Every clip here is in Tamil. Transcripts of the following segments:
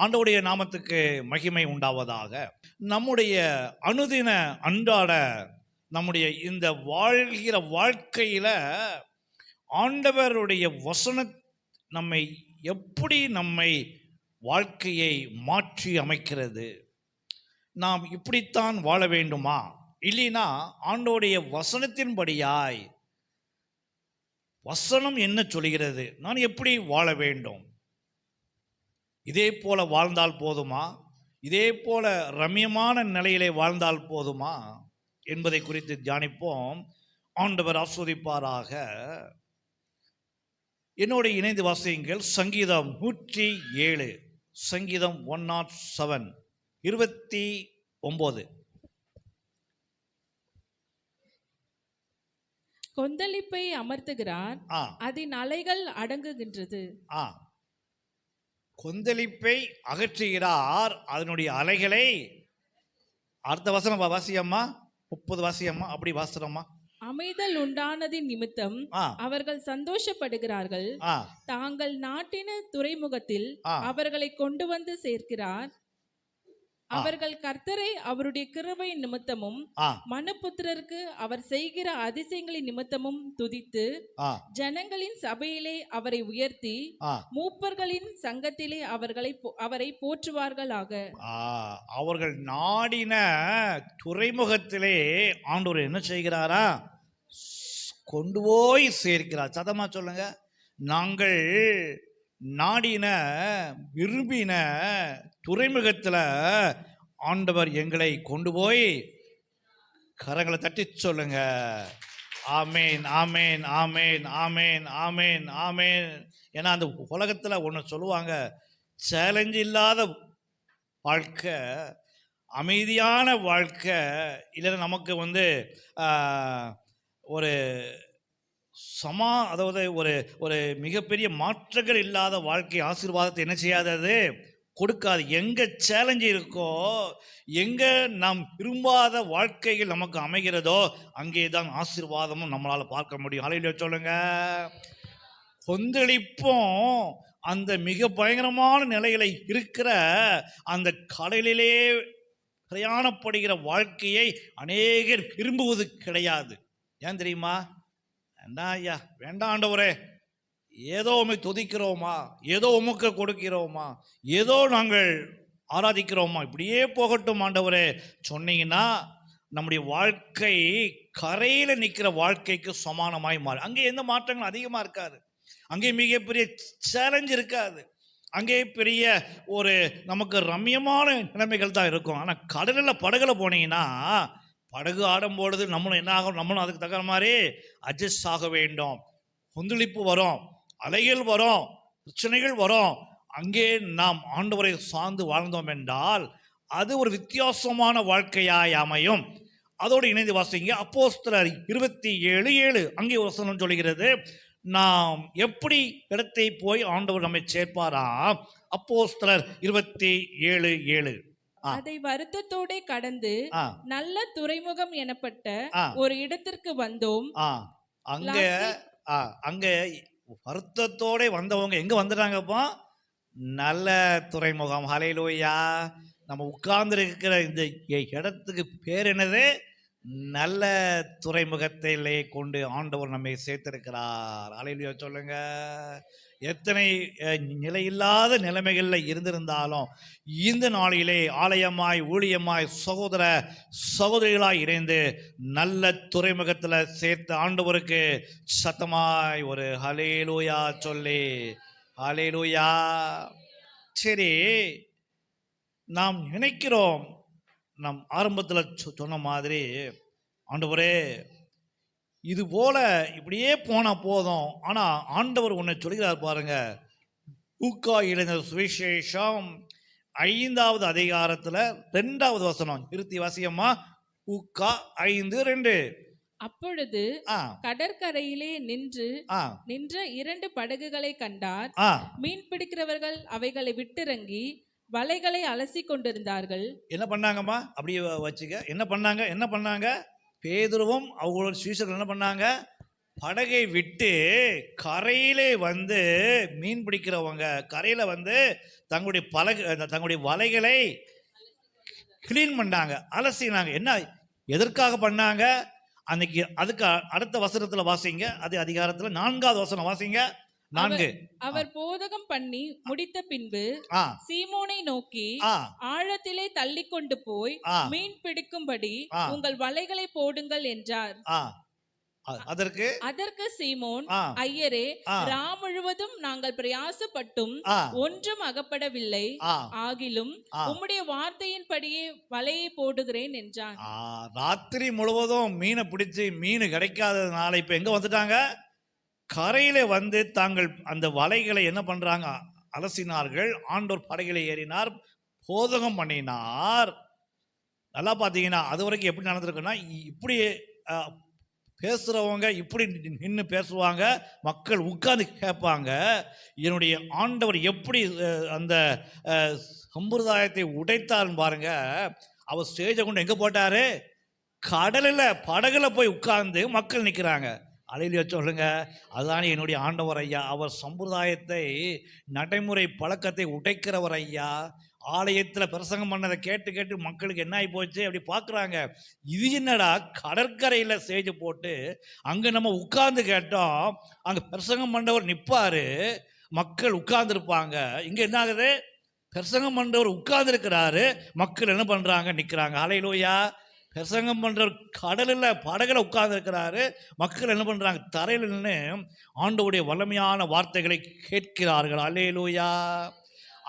ஆண்டவுடைய நாமத்துக்கு மகிமை உண்டாவதாக. நம்முடைய அனுதின அன்றாட நம்முடைய இந்த வாழ்கிற வாழ்க்கையில் ஆண்டவருடைய வசன நம்மை எப்படி நம்மை வாழ்க்கையை மாற்றி அமைக்கிறது? நாம் இப்படித்தான் வாழ வேண்டுமா? இல்லைனா ஆண்டோடைய வசனத்தின்படியாய் வசனம் என்ன சொல்கிறது? நான் எப்படி வாழ வேண்டும்? இதே போல வாழ்ந்தால் போதுமா? இதே போல ரம்யமான நிலையிலே வாழ்ந்தால் போதுமா? என்பதை குறித்து தியானிப்போம். ஆண்டவர் ஆஸ்வதிப்பாராக. என்னோட இணைந்து வாசியுங்கள். சங்கீதம் நூற்றி ஏழு. சங்கீதம் ஒன் நாட் செவன். இருபத்தி ஒம்பது. கொந்தளிப்பை அமர்த்துகிறார். அதன் அலைகள் அடங்குகின்றது. கொந்தளிப்பை அகற்றுகிறார் அதனுடைய அலைகளை. அடுத்த வசனம் வாசியம்மா? முப்பது வாசியம்மா? அப்படி வாசுறம்மா அமைதல் உண்டானதின் நிமித்தம் அவர்கள் சந்தோஷப்படுகிறார்கள். தாங்கள் நாட்டின துறைமுகத்தில். அவர்களை கொண்டு வந்து சேர்க்கிறார். அவர்கள் கர்த்தரை அவருடைய கிருபை நிமித்தமும் மனுபுத்திரருக்கு அவர் செய்கிற அதிசயங்களின் நிமித்தமும் துதித்து ஜனங்களின் சபையிலே அவரை உயர்த்தி மூப்பர்களின் சங்கத்திலே அவர்களை அவரை போற்றுவார்களாக. அவர்கள் நாடின துறைமுகத்திலே ஆண்டவர் என்ன செய்கிறாரா? கொண்டு போய் சேர்க்கிறார். சதமா சொல்லுங்க. நாங்கள் நாடின விரும்பின துறைமுகத்தில் ஆண்டவர் எங்களை கொண்டு போய் கரங்களை தட்டி சொல்லுங்க. ஆமேன் ஆமேன் ஆமேன் ஆமேன் ஆமேன் ஆமேன். ஏன்னா அந்த உலகத்தில் ஒன்று சொல்லுவாங்க சேலஞ்சு இல்லாத வாழ்க்கை அமைதியான வாழ்க்கை இல்லைன்னா நமக்கு வந்து ஒரு சமா அதாவது ஒரு ஒரு மிகப்பெரிய மாற்றங்கள் இல்லாத வாழ்க்கை ஆசீர்வாதத்தை என்ன செய்யாதது கொடுக்காது. எங்கே சேலஞ்சு இருக்கோ எங்கே நாம் விரும்பாத வாழ்க்கைகள் நமக்கு அமைகிறதோ அங்கே தான் ஆசீர்வாதமும் நம்மளால் பார்க்க முடியும். அலையில சொல்லுங்க. கொந்தளிப்பும். அந்த மிக பயங்கரமான நிலையில இருக்கிற அந்த கடலிலே பிரயாணப்படுகிற வாழ்க்கையை அநேகர் விரும்புவது கிடையாது. ஏன் தெரியுமா? வேண்டாம் ஐயா வேண்டாம் ஆண்டவரே. ஏதோ உமை துதிக்கிறோமா? ஏதோ உமக்கு கொடுக்கிறோமா? ஏதோ நாங்கள் ஆராதிக்கிறோமா? இப்படியே போகட்டும் ஆண்டவரே. சொன்னீங்கன்னா நம்முடைய வாழ்க்கை கரையில் நிற்கிற வாழ்க்கைக்கு சமானமாய் மாறும் அங்கே எந்த மாற்றங்களும் அதிகமாக இருக்காது. அங்கே மிகப்பெரிய சேலஞ்ச் இருக்காது. அங்கே பெரிய ஒரு நமக்கு ரம்யமான நிலைமைகள் தான் இருக்கும். ஆனால் கடலில் படகுல போனீங்கன்னா படகு ஆடும்பொழுது நம்மளும் என்ன ஆகும்? நம்மளும் அதுக்கு தகுந்த மாதிரி அட்ஜஸ்ட் ஆக வேண்டும். கொந்தளிப்பு வரும் அலைகள் வரும் பிரச்சனைகள் வரும். அங்கே நாம் ஆண்டவரை சார்ந்து வாழ்ந்தோம் என்றால் அது ஒரு வித்தியாசமான வாழ்க்கையாய் அமையும். அதோடு இணைந்து வாசிங்க. அப்போஸ்தலர் இருபத்தி ஏழு ஏழு. அங்கே வசனம் சொல்கிறது நாம் எப்படி இடத்தை போய் ஆண்டவர் நம்மை சேர்ப்பாராம் அப்போஸ்தலர் இருபத்தி ஏழு ஏழு. அதை வருத்தத்தோடே கடந்து நல்ல துறைமுகம் எனப்பட்ட ஒரு இடத்திற்கு வந்தோம். அங்க அங்க வருத்தத்தோட வந்தவங்க எங்க வந்துட்டாங்கப்பா நல்ல துறைமுகம். ஹலையிலோயா நம்ம உட்கார்ந்து இந்த இ- இடத்துக்கு பேர் என்னது? நல்ல துறைமுகத்திலே கொண்டு ஆண்டவர் நம்மை சேர்த்திருக்கிறார். அலையிலோயா சொல்லுங்க. எத்தனை நிலையில்லாத நிலைமைகளில் இருந்திருந்தாலும் இந்த நாளிலே ஆலயமாய் ஊழியமாய் சகோதர சகோதரிகளாய் இணைந்து நல்ல துறைமுகத்தில் சேர்த்த ஆண்டவருக்கு சத்தமாய் ஒரு ஹலேலூயா சொல்லி ஹலேலூயா சரி நாம் நினைக்கிறோம் நம் ஆரம்பத்தில் சொன்ன மாதிரி ஆண்டவரே இது போல இப்படியே போனா போதும். ஆனா ஆண்டவர் ஒன்று சொல்கிறார் பாருங்க. ஊக்கா இளைஞர் சுவிசேஷம் ஐந்தாவது அதிகாரத்துல ரெண்டாவது வசனம். இருத்தி வாசியம்மா. ஊக்கா ஐந்து ரெண்டு. அப்பொழுது கடற்கரையிலே நின்று ஆ. நின்ற இரண்டு படகுகளை கண்டார். மீன் பிடிக்கிறவர்கள் அவைகளை விட்டிறங்கி வலைகளை அலசி கொண்டிருந்தார்கள் என்ன பண்ணாங்கம்மா? அப்படியே வச்சுக்க. என்ன பண்ணாங்க? என்ன பண்ணாங்க? பேதுருவும் அவங்களோட சீசர்கள் என்ன பண்ணாங்க? படகை விட்டு கரையிலே வந்து மீன் பிடிக்கிறவங்க கரையில் வந்து தங்களுடைய பலகு அந்த தங்களுடைய வலைகளை க்ளீன் பண்ணாங்க அலசினாங்க. என்ன எதற்காக பண்ணாங்க? அன்னைக்கு அதுக்கு அடுத்த வசனத்தில் வாசிங்க அதே அதிகாரத்தில் நான்காவது வசனம் வாசிங்க. நான்கு. அவர் போதகம் பண்ணி முடித்த பின்பு சீமோனை நோக்கி ஆழத்திலே தள்ளி கொண்டு போய் மீன் பிடிக்கும்படி. உங்கள் வலைகளை போடுங்கள் என்றார். அதற்கு? அதற்கு சீமோன் ஐயரே ரா முழுவதும் நாங்கள் பிரயாசப்பட்டும் ஒன்றும் அகப்படவில்லை. ஆகிலும். உம்முடைய வார்த்தையின்படியே வலையை போடுகிறேன் என்றான். ராத்திரி முழுவதும் மீனை பிடிச்சி மீன் கிடைக்காததுனால இப்போ எங்கே வந்துட்டாங்க? கரையில் வந்து தாங்கள் அந்த வலைகளை என்ன பண்ணுறாங்க அலசினார்கள். ஆண்டோர் படைகளை ஏறினார். போதகம் பண்ணினார். நல்லா பார்த்தீங்கன்னா அது வரைக்கும் எப்படி நடந்திருக்குன்னா இ- இப்படி பேசுகிறவங்க இப்படி நின்று பேசுவாங்க. மக்கள் உட்கார்ந்து கேட்பாங்க. என்னுடைய ஆண்டவர் எப்படி அந்த சம்பிரதாயத்தை உடைத்தார்னு பாருங்க. அவர் ஸ்டேஜை கொண்டு எங்கே போட்டார்? கடலில் படகுல போய் உட்கார்ந்து மக்கள் நிற்கிறாங்க அலையில சொல்லுங்க. அதுதான் என்னுடைய ஆண்டவர் ஐயா. அவர் சம்பிரதாயத்தை நடைமுறை பழக்கத்தை உடைக்கிறவர் ஐயா. ஆலயத்தில் பிரசங்கம் பண்ணதை கேட்டு கேட்டு மக்களுக்கு என்ன ஆகி போச்சு அப்படி பார்க்குறாங்க இது என்னடா? கடற்கரையில் ஸ்டேஜ் போட்டு அங்கே நம்ம உட்கார்ந்து கேட்டோம். அங்கே பிரசங்கம் பண்ணவர் நிற்பாரு மக்கள் உட்கார்ந்துருப்பாங்க. இங்கே என்ன ஆகுது? பிரசங்கம் பண்ணுறவர் உட்கார்ந்துருக்கிறாரு. மக்கள் என்ன பண்ணுறாங்க நிற்கிறாங்க அலையிலோயா? பிரசங்கம் பண்ணுற கடலில் படகில் உட்கார்ந்துருக்கிறாரு. மக்கள் என்ன பண்ணுறாங்க தரையில் நின்று ஆண்டவுடைய வல்லமையான வார்த்தைகளை கேட்கிறார்கள். அலையிலோயா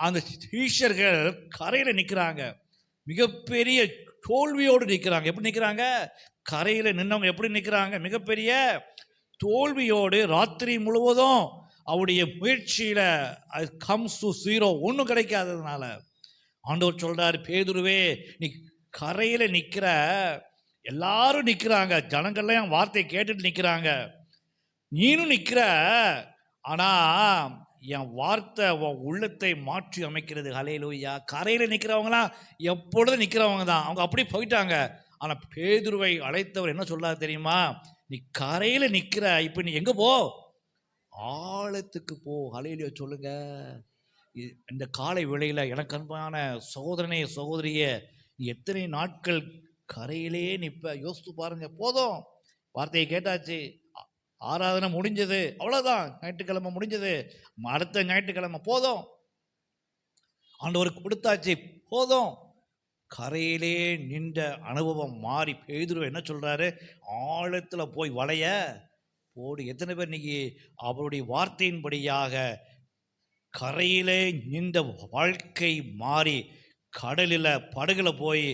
அந்த ஈஷர்கள் கரையில் நிற்கிறாங்க மிகப்பெரிய தோல்வியோடு நிற்கிறாங்க எப்படி நிற்கிறாங்க கரையில் நின்றவங்க எப்படி நிற்கிறாங்க மிகப்பெரிய தோல்வியோடு ராத்திரி முழுவதும் அவருடைய முயற்சியில் அது கம்ஸ் டு ஜீரோ ஒன்றும் கிடைக்காததுனால. ஆண்டவர் சொல்கிறார் பேதுருவே நீ கரையில் நிற்கிற எல்லாரும் நிற்கிறாங்க ஜனங்கள்லாம் என் வார்த்தையை கேட்டுட்டு நிற்கிறாங்க நீனும் நிற்கிற ஆனால் என் வார்த்தை உன் உள்ளத்தை மாற்றி அமைக்கிறது. ஹலையிலோயா கரையில் நிற்கிறவங்களாம் எப்பொழுதும் நிற்கிறவங்க தான். அவங்க அப்படி போயிட்டாங்க. ஆனால் பேதுருவை அழைத்தவர் என்ன சொல்லாது தெரியுமா? நீ கரையில் நிற்கிற இப்போ நீ எங்கே போ? ஆழத்துக்கு போ. ஹலையிலோ சொல்லுங்க. இந்த காலை வேளையில் எனக்கு அன்பான சகோதரனே சகோதரியே நீ எத்தனை நாட்கள் கரையிலே நிற்ப? யோசித்து பாருங்க. போதும். வார்த்தையை கேட்டாச்சு. ஆராதனை முடிஞ்சது. அவ்வளோதான் ஞாயிற்றுக்கிழமை முடிஞ்சது. அடுத்த ஞாயிற்றுக்கிழமை போதும். ஆண்டவருக்கு கொடுத்தாச்சு. போதும். கரையிலே நின்ற அனுபவம் மாறி பேதுரு என்ன சொல்கிறாரு ஆழத்தில் போய் வளைய. போடு. எத்தனை பேர் இன்னைக்கு அவருடைய வார்த்தையின்படியாக கரையிலே நின்ற வாழ்க்கை மாறி கடலில் படகுல போய்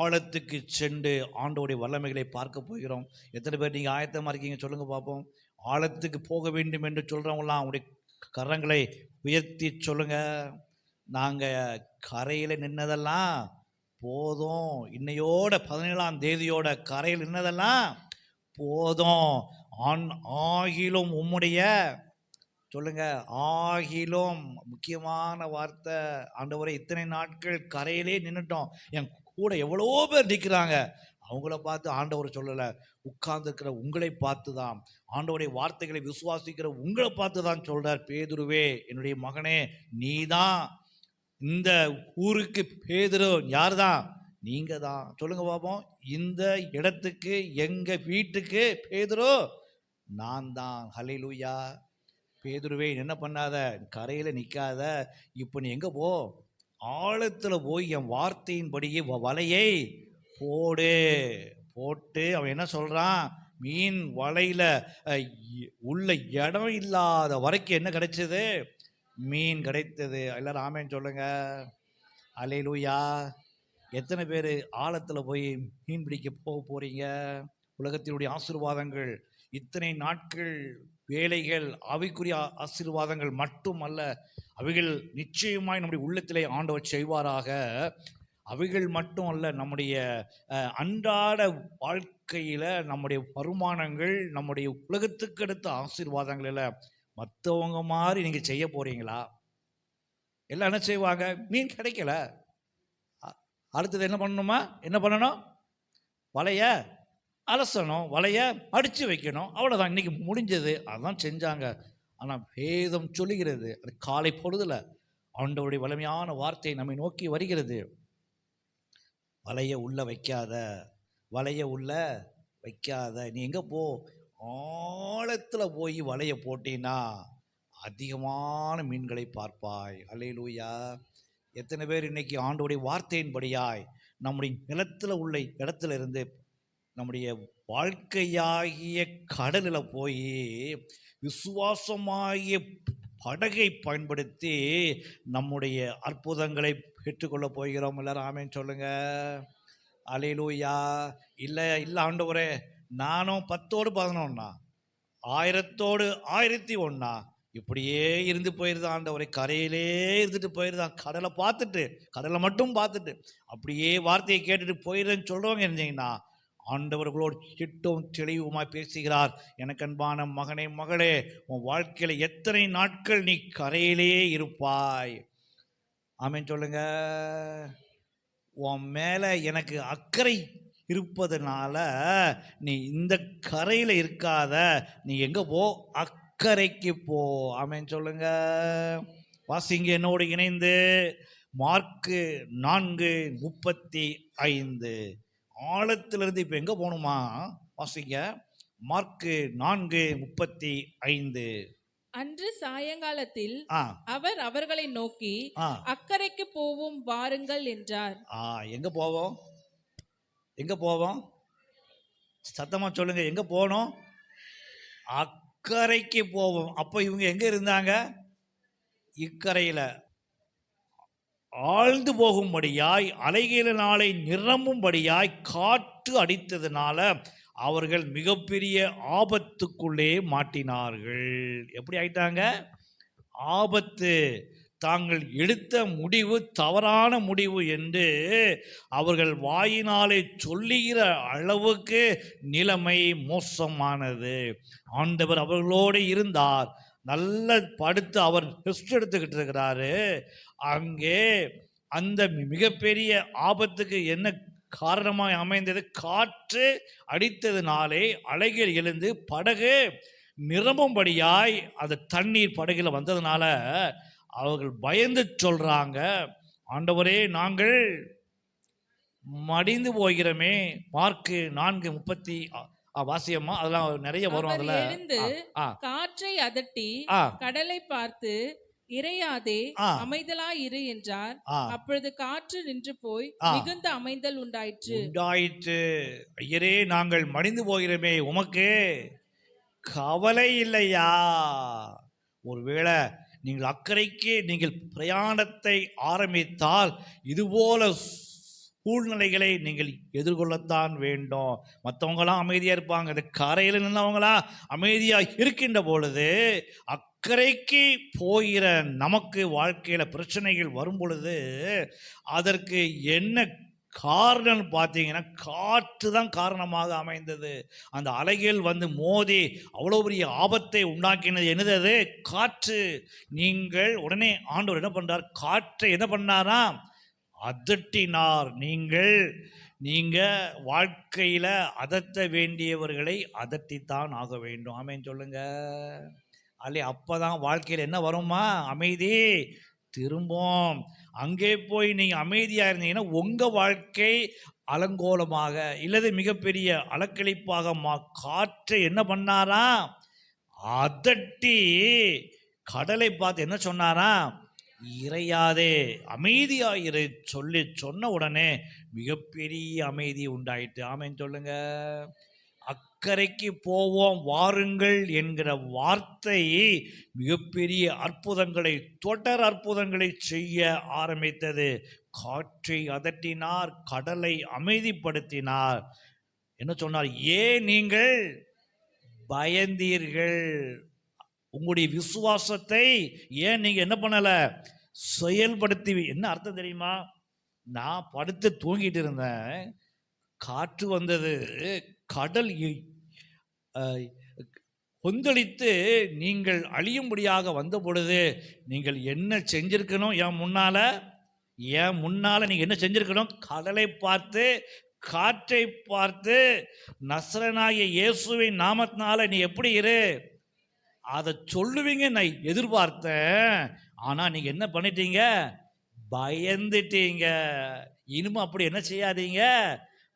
ஆழத்துக்கு சென்று ஆண்டோடைய வல்லமைகளை பார்க்க போகிறோம். எத்தனை பேர் நீங்கள் ஆயத்தமாக இருக்கீங்க சொல்லுங்கள் பார்ப்போம் ஆழத்துக்கு போக வேண்டும் என்று சொல்கிறவங்களாம் அவங்களுடைய கரங்களை உயர்த்தி சொல்லுங்கள் நாங்கள் கரையில் நின்னதெல்லாம் போதும். இன்னையோட பதினேழாம் தேதியோட கரையில் நின்னதெல்லாம் போதும். ஆண் ஆகிலும் உம்முடைய சொல்லுங்க. ஆகிலும் முக்கியமான வார்த்தை ஆண்டவரை இத்தனை நாட்கள் கரையிலே நின்றுட்டோம் என் கூட எவ்வளோ பேர் நிற்கிறாங்க அவங்கள பார்த்து ஆண்டவர் சொல்லலை. உட்கார்ந்துருக்கிற உங்களை பார்த்து தான் ஆண்டவருடைய வார்த்தைகளை விசுவாசிக்கிற உங்களை பார்த்து தான் சொல்கிறார் பேதுருவே. என்னுடைய மகனே நீ தான் இந்த ஊருக்கு பேதுரு. யார் தான் நீங்கள் தான் சொல்லுங்கள் பாப்போம். இந்த இடத்துக்கு எங்கள் வீட்டுக்கு பேதுரு. நான் தான் ஹalleluya. பேதுருவே நீ என்ன பண்ணாத? கரையில் நிற்காத இப்போ நீ எங்கே போ? ஆழத்தில் போய் என் வார்த்தையின்படியே வ- வலையை போடு. போட்டு அவன் என்ன சொல்கிறான் மீன் வலையில் உள்ள இடம் இல்லாத வரைக்கும் என்ன கிடைச்சது? மீன் கிடைத்தது. எல்லாரும் ஆமேன்னு சொல்லுங்க. அலையிலூயா எத்தனை பேர் ஆழத்தில் போய் மீன் பிடிக்க போக போகிறீங்க உலகத்தினுடைய ஆசீர்வாதங்கள். இத்தனை நாட்கள் வேலைகள் அவைக்குரிய ஆசீர்வாதங்கள் மட்டுமல்ல அவைகள் நிச்சயமாய் நம்முடைய உள்ளத்திலே ஆண்டவர் செய்வாராக. அவைகள் மட்டும் அல்ல நம்முடைய அன்றாட வாழ்க்கையில் நம்முடைய வருமானங்கள் நம்முடைய உலகத்துக்கு அடுத்த ஆசீர்வாதங்களில் மற்றவங்க மாதிரி நீங்கள் செய்ய போகிறீங்களா எல்லாம் என்ன செய்வாங்க? மீன் கிடைக்கல. அ- அடுத்தது என்ன பண்ணணுமா? என்ன பண்ணணும்? வலைய அலசணும் வலைய அடித்து வைக்கணும். அவ்வளோதான் இன்னைக்கு முடிஞ்சது. அதான் செஞ்சாங்க. ஆனால் வேதம் சொல்லுகிறது. அது காலை பொழுதில் ஆண்டவருடைய வலிமையான வார்த்தை நம்மை நோக்கி வருகிறது. வலைய உள்ள வைக்காத வலைய உள்ள வைக்காத நீ எங்கே போ? ஆழத்தில் போய் வலைய போட்டீன்னா அதிகமான மீன்களை பார்ப்பாய். அலையிலூயா எத்தனை பேர் இன்னைக்கு ஆண்டோடைய வார்த்தையின்படியாய் நம்முடைய நிலத்தில் உள்ள இடத்துல இருந்து நம்முடைய வாழ்க்கையாகிய கடலில் போய் விசுவாசமாகிய படகை பயன்படுத்தி நம்முடைய அற்புதங்களை பெற்றுக்கொள்ள போகிறோம். எல்லாரும் ஆமேன்னு சொல்லுங்க. அலையிலூயா இல்லை இல்லை ஆண்டவரே நானும் பத்தோடு பதினொன்னா? ஆயிரத்தோடு ஆயிரத்தி ஒன்றா இப்படியே இருந்து போயிருது ஆண்டவரை கரையிலே இருந்துட்டு போயிருந்தான் கடலை பார்த்துட்டு கடலை மட்டும் பார்த்துட்டு அப்படியே வார்த்தையை கேட்டுட்டு போயிருந்தேன்னு சொல்கிறவங்க இருந்தீங்கன்னா ஆண்டவர்களோடு சிட்டும் தெளிவுமாய் பேசுகிறார். எனக்கு அன்பான மகனே மகளே உன் வாழ்க்கையில் எத்தனை நாட்கள் நீ கரையிலேயே இருப்பாய்? ஆமேன் சொல்லுங்க. உன் மேலே எனக்கு அக்கறை இருப்பதனால நீ இந்த கரையில் இருக்காத. நீ எங்கே போ? அக்கறைக்கு போ. ஆமேன் சொல்லுங்க. வாசிங்க என்னோடு இணைந்து. மார்க்கு நான்கு முப்பத்தி ஐந்து. ஆழத்திலிருந்து இப்போ எங்கே போகணுமா? வாசிங்க. மார்க்கு நான்கு முப்பத்தி ஐந்து. அன்று சாயங்காலத்தில் அவர் அவர்களை நோக்கி அக்கறைக்கு போவோம் வாருங்கள் என்றார். ஆ எங்கே போவோம்? எங்கே போவோம்? சத்தமாக சொல்லுங்க எங்கே போகணும்? அக்கறைக்கு போவோம். அப்போ இவங்க எங்கே இருந்தாங்க? இக்கரையில். ஆழ்ந்து போகும்படியாய் அலைகளினாலே நிரம்பும்படியாய் காற்று அடித்ததுனால அவர்கள் மிகப்பெரிய ஆபத்துக்குள்ளே மாட்டினார்கள். எப்படி ஆயிட்டாங்க? ஆபத்து. தாங்கள் எடுத்த முடிவு தவறான முடிவு என்று அவர்கள் வாயினாலே சொல்லுகிற அளவுக்கு நிலைமை மோசமானது. ஆண்டவர் அவர்களோடு இருந்தார். நல்ல படுத்து அவர் ரெஸ்ட் எடுத்துக்கிட்டு இருக்கிறாரு. அங்கே அந்த மிகப்பெரிய ஆபத்துக்கு என்ன காரணமாய் அமைந்தது? காற்று அடித்ததினாலே அலைகள் எழுந்து படகு நிரம்பும்படியாய் அந்த தண்ணீர் படகுல வந்ததுனால அவர்கள் பயந்து சொல்றாங்க ஆண்டவரே நாங்கள் மடிந்து போகிறோமே. மார்க்கு நான்கு முப்பத்தி வாசியம்மா அதெல்லாம் நிறைய வரும் அதுல. காற்றை அதட்டி கடலை பார்த்து இறையாதே. அமைதலாய் இரு என்றார். அப்பொழுது காற்று நின்று போய். மிகுந்த அமைதல் உண்டாயிற்று உண்டாயிற்று ஐயரே நாங்கள் மடிந்து போகிறோமே உமக்கு கவலை இல்லையா ஒருவேளை நீங்கள் அக்கறைக்கு நீங்கள் பிரயாணத்தை ஆரம்பித்தால் இதுபோல சூழ்நிலைகளை நீங்கள் எதிர்கொள்ளத்தான் வேண்டும். மற்றவங்களாம் அமைதியாக இருப்பாங்க. இந்த கரையில் நின்றவங்களா அமைதியாக இருக்கின்ற பொழுது அக்கறைக்கு போகிற நமக்கு வாழ்க்கையில் பிரச்சனைகள் வரும் பொழுது அதற்கு என்ன காரணம் பார்த்தீங்கன்னா காற்று தான் காரணமாக அமைந்தது. அந்த அலைகள் வந்து மோதி அவ்வளோ பெரிய ஆபத்தை உண்டாக்கினது. என்னது அது? காற்று. நீங்கள் உடனே ஆண்டவர் என்ன பண்ணுறார் காற்றை என்ன பண்ணாராம்? அதட்டினார். நீங்கள் நீங்கள் வாழ்க்கையில் அதட்ட வேண்டியவர்களை அதட்டித்தான் ஆக வேண்டும். ஆமேன்னு சொல்லுங்க. அல்லே அப்பதான் வாழ்க்கையில் என்ன வருமா அமைதி. திரும்பும் அங்கே போய் நீங்கள் அமைதியாக இருந்தீங்கன்னா உங்கள் வாழ்க்கை அலங்கோலமாக இல்லது மிகப்பெரிய அலக்களிப்பாக மா காற்றை என்ன பண்ணாரா அதட்டி கடலை பார்த்து என்ன சொன்னாரா இறையாதே அமைதியாயிரு சொல்லி சொன்ன உடனே மிகப்பெரிய அமைதி உண்டாயிட்டு ஆமைன்னு சொல்லுங்க. அக்கறைக்கு போவோம் வாருங்கள் என்கிற வார்த்தை மிகப்பெரிய அற்புதங்களை தொடர் அற்புதங்களை செய்ய ஆரம்பித்தது. காற்றை அதட்டினார் கடலை அமைதிப்படுத்தினார். என்ன சொன்னார்? ஏன் நீங்கள் பயந்தீர்கள்? உங்களுடைய விசுவாசத்தை ஏன் நீங்கள் என்ன பண்ணலை? செயல்படுத்தி என்ன அர்த்தம் தெரியுமா? நான் படுத்து தூங்கிட்டு இருந்தேன். காற்று வந்தது. கடல் இ- கொந்தளித்து நீங்கள் அழியும்படியாக வந்த பொழுது நீங்கள் என்ன செஞ்சிருக்கணும் என் முன்னால்? என் முன்னால் நீங்கள் என்ன செஞ்சிருக்கணும்? கடலை பார்த்து காற்றை பார்த்து நசரனாகிய இயேசுவின் நாமத்தினால நீ எப்படி இரு? அதை சொல்லுவீங்க நான் எதிர்பார்த்தேன். ஆனால் நீங்கள் என்ன பண்ணிட்டீங்க? பயந்துட்டீங்க. இனிமே அப்படி என்ன செய்யாதீங்க?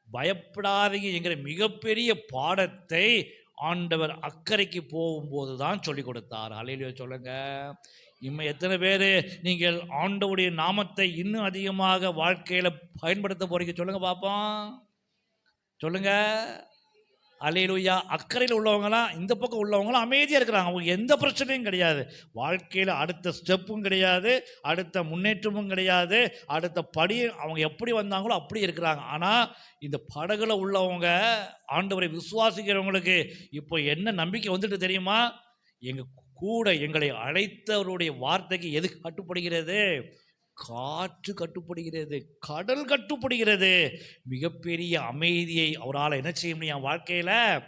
பயப்படாதீங்க. என்கிற மிகப்பெரிய பாடத்தை ஆண்டவர் அக்கறைக்கு போகும்போது தான் சொல்லி கொடுத்தார். அலையில சொல்லுங்க. இம்மை எத்தனை பேர் நீங்கள் ஆண்டவுடைய நாமத்தை இன்னும் அதிகமாக வாழ்க்கையில் பயன்படுத்த போறீங்க? சொல்லுங்க பார்ப்போம் சொல்லுங்கள் அலையிலுயா. அக்கறையில் உள்ளவங்களாம் இந்த பக்கம் உள்ளவங்களாம் அமைதியாக இருக்கிறாங்க. அவங்க எந்த பிரச்சனையும் கிடையாது. வாழ்க்கையில் அடுத்த ஸ்டெப்பும் கிடையாது அடுத்த முன்னேற்றமும் கிடையாது அடுத்த படி அவங்க எப்படி வந்தாங்களோ அப்படி இருக்கிறாங்க. ஆனால் இந்த படகுல உள்ளவங்க ஆண்டவரை விசுவாசிக்கிறவங்களுக்கு இப்போ என்ன நம்பிக்கை வந்துட்டு தெரியுமா? எங்கள் கூட எங்களை அழைத்தவருடைய வார்த்தைக்கு எது கட்டுப்படுகிறது? காற்று கட்டுப்படுகிறது கடல் கட்டுப்படுகிறது. மிகப்பெரிய அமைதியை அவரால் என்ன செய்ய முடியும் என் வாழ்க்கையில்?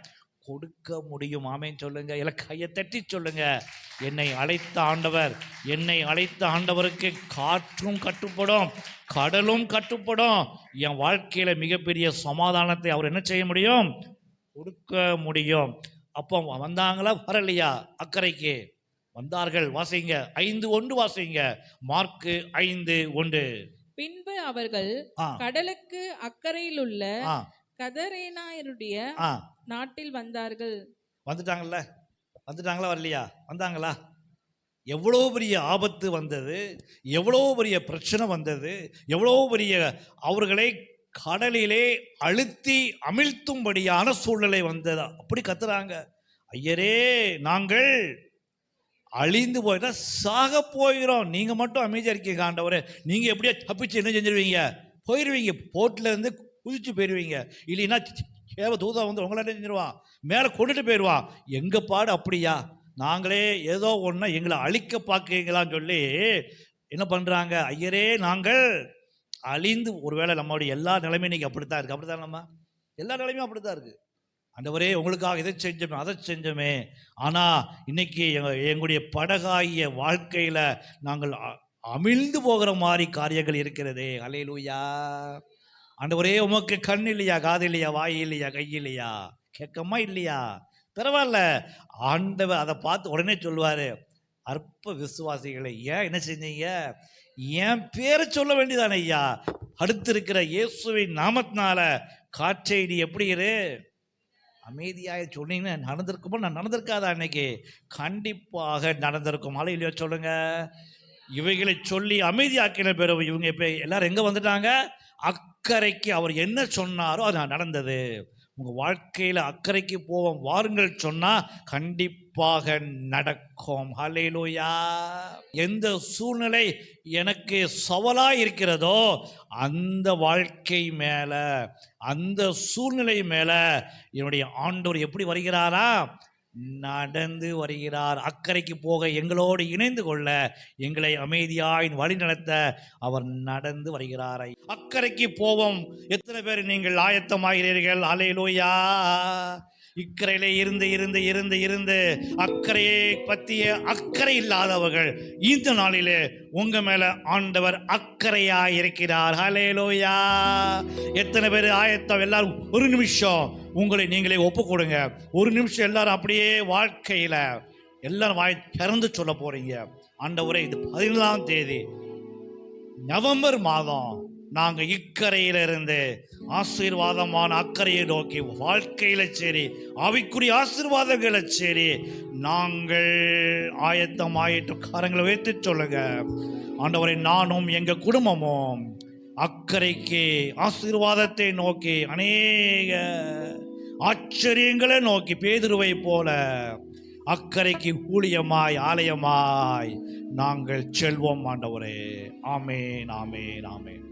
கொடுக்க முடியும். ஆமேன்னு சொல்லுங்க. இல்லை கையை தட்டி சொல்லுங்க. என்னை அழைத்த ஆண்டவர் என்னை அழைத்த ஆண்டவருக்கு காற்றும் கட்டுப்படும் கடலும் கட்டுப்படும். என் வாழ்க்கையில் மிகப்பெரிய சமாதானத்தை அவர் என்ன செய்ய முடியும்? கொடுக்க முடியும். அப்போ வந்தாங்களா? வரலையா? அக்கறைக்கு. வந்தார்கள். வாசிங்க. ஐந்து ஒன்று வாசிங்க. மார்க்கு ஐந்து ஒன்று. பின்பு அவர்கள் கடலுக்கு அக்கறையில் உள்ள கதரேனாயருடைய நாட்டில் வந்தார்கள். வந்துட்டாங்கல்ல? வந்துட்டாங்களா வரலையா? வந்தாங்களா? எவ்வளோ பெரிய ஆபத்து வந்தது எவ்வளோ பெரிய பிரச்சனை வந்தது எவ்வளோ பெரிய அவர்களை கடலிலே அழுத்தி அமிழ்த்தும்படியான சூழ்நிலை வந்தது. அப்படி கத்துறாங்க. ஐயரே நாங்கள் அழிந்து போயிட்டா சாக போயிடும் நீங்க மட்டும் அமைதியா இருக்கீங்க ஆண்டவரே. நீங்க எப்படியா தப்பிச்சு என்ன செஞ்சிருவீங்க? போயிடுவீங்க போட்ல இருந்து குதிச்சு போயிடுவீங்க இல்லைன்னா ஏவ தூதா வந்து உங்களை என்ன செஞ்சிருவான்? மேலே கொண்டுட்டு போயிடுவான் எங்க பாடு அப்படியா? நாங்களே ஏதோ ஒன்றா எங்களை அழிக்க பார்க்குறீங்களான்னு சொல்லி என்ன பண்றாங்க? ஐயரே நாங்கள் அழிந்து ஒருவேளை நம்மளுடைய எல்லா நிலைமையும் இன்னைக்கு அப்படித்தான் இருக்கு. அப்படித்தான் நம்ம எல்லா நிலைமையும் அப்படித்தான் இருக்கு. ஆண்டவரே உங்களுக்காக இதை செஞ்சோமே அதை செஞ்சோமே. ஆனால் இன்னைக்கு எங்களுடைய படகாகிய வாழ்க்கையில் நாங்கள் அ- அமிழ்ந்து போகிற மாதிரி காரியங்கள் இருக்கிறதே. அலையிலூயா ஆண்டவரே உமக்கு கண் இல்லையா காது இல்லையா வாய் இல்லையா கை இல்லையா? கேட்கமா இல்லையா? பரவாயில்ல. ஆண்டவர் அதை பார்த்து உடனே சொல்லுவார் அற்ப விசுவாசிகளை ஏன் என்ன செஞ்சீங்க? என் பேரை சொல்ல வேண்டியதானே ஐயா? அடுத்து இருக்கிற இயேசுவின் நாமத்தினால காற்றை நீ எப்படி இரு? அமைதியாக சொன்னீங்கன்னா நடந்திருக்குமோ? நான் நடந்திருக்காதா அன்னைக்கு? கண்டிப்பாக நடந்திருக்கும். இல்லையோ சொல்லுங்க. இவைகளை சொல்லி அமைதியாக்கின பிறகு இவங்க இப்போ எல்லாரும் எங்கே வந்துட்டாங்க? அக்கறைக்கு அவர் என்ன சொன்னாரோ அது நடந்தது. உங்கள் வாழ்க்கையில் அக்கறைக்கு போவோம் வாருங்கள் சொன்னால் கண்டிப்பாக நடக்கும். ஹalleluya. எந்த சூழ்நிலை எனக்கு சவலாக இருக்கிறதோ அந்த வாழ்க்கை மேலே அந்த சூழ்நிலை மேலே என்னுடைய ஆண்டவர் எப்படி வருகிறாரா? நடந்து வருகிறார். அக்கறைக்கு போக எங்களோடு இணைந்து கொள்ள எங்களை அமைதியாய் வழி நடத்த அவர் நடந்து வருகிறார். அக்கறைக்கு போவோம். எத்தனை பேர் நீங்கள் ஆயத்தமாகிறீர்கள்? அலையிலோயா இக்கரையிலே இருந்து இருந்து இருந்து இருந்து அக்கறையை பற்றிய அக்கறை இல்லாதவர்கள் இந்த நாளிலே உங்க மேல ஆண்டவர் அக்கறையா இருக்கிறார் ஹலேலோயா எத்தனை பேர் ஆயத்தம் எல்லாரும் ஒரு நிமிஷம் உங்களை நீங்களே ஒப்பு கொடுங்க ஒரு நிமிஷம் எல்லாரும் அப்படியே வாழ்க்கையில எல்லாரும் வாய் திறந்து சொல்ல போறீங்க. ஆண்டவரே இது பதினேழாம் தேதி நவம்பர் மாதம். நாங்கள் இக்கரையிலிருந்து ஆசீர்வாதமான அக்கறையை நோக்கி வாழ்க்கையில் சரி அவைக்குரிய ஆசீர்வாதங்களை சரி நாங்கள் ஆயத்தம் ஆயிட்டு காரங்களை வைத்து சொல்லுங்க. ஆண்டவரை நானும் எங்கள் குடும்பமும் அக்கறைக்கு ஆசீர்வாதத்தை நோக்கி அநேக ஆச்சரியங்களை நோக்கி பேதுருவை போல அக்கறைக்கு ஊழியமாய் ஆலயமாய் நாங்கள் செல்வோம் ஆண்டவரே. ஆமேன் ஆமேன் ஆமேன்.